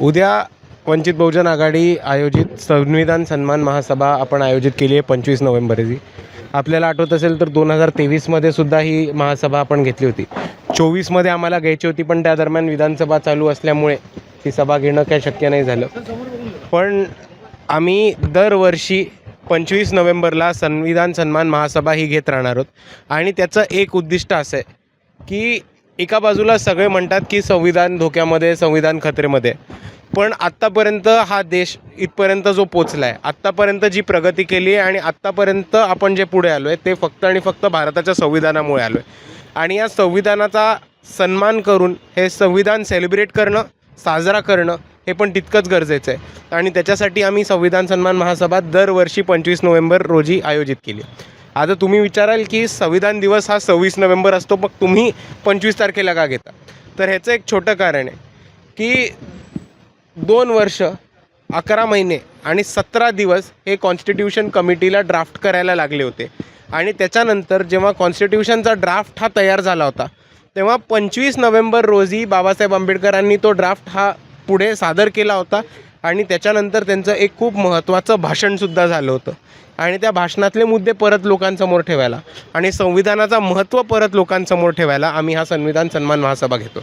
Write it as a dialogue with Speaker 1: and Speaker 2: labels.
Speaker 1: उद्या वंचित बहुजन आघाडी आयोजित संविधान सन्मान महासभा आपण आयोजित केली आहे पंचवीस नोव्हेंबर रोजी. आपल्याला आठवत असेल तर दोन हजार तेवीसमध्ये सुद्धा ही महासभा आपण घेतली होती. चोवीसमध्ये आम्हाला घ्यायची होती पण त्या दरम्यान विधानसभा चालू असल्यामुळे ती सभा घेणं काही शक्य नाही झालं. पण आम्ही दरवर्षी पंचवीस नोव्हेंबरला संविधान सन्मान महासभा ही घेत राहणार आहोत. आणि त्याचं एक उद्दिष्ट असं आहे की एका बाजूला सगळे म्हणतात की संविधान धोक्यामध्ये संविधान खतरेमध्ये. पण आत्तापर्यंत हा देश इथपर्यंत जो पोचला आहे आत्तापर्यंत जी प्रगती केली आहे आणि आत्तापर्यंत आपण जे पुढे आलो आहे ते फक्त आणि फक्त भारताच्या संविधानामुळे आलो आहे आणि या संविधानाचा सन्मान करून हे संविधान सेलिब्रेट करणं साजरा करणं हे पण तितकंच गरजेचं आहे. आणि त्याच्यासाठी आम्ही संविधान सन्मान महासभा दरवर्षी पंचवीस नोव्हेंबर रोजी आयोजित केली. आता तुम्ही विचाराल की संविधान दिवस हा सव्वीस नोव्हेंबर असतो मग तुम्ही पंचवीस तारखेला का घेता? तर ह्याचं एक छोटं कारण आहे की दोन वर्ष अकरा महिने आणि सतरा दिवस हे कॉन्स्टिट्यूशन कमिटीला ड्राफ्ट करायला लागले होते. आणि त्याच्यानंतर जेव्हा कॉन्स्टिट्यूशनचा ड्राफ्ट हा तयार झाला होता तेव्हा पंचवीस नोव्हेंबर रोजी बाबासाहेब आंबेडकरांनी तो ड्राफ्ट हा पुढे सादर केला होता. आणि त्याच्यानंतर त्यांचं एक खूप महत्त्वाचं भाषणसुद्धा झालं होतं. आणि त्या भाषणातले मुद्दे परत लोकांसमोर ठेवायला आणि संविधानाचा महत्त्व परत लोकांसमोर ठेवायला आम्ही हा संविधान सन्मान महासभा घेतो.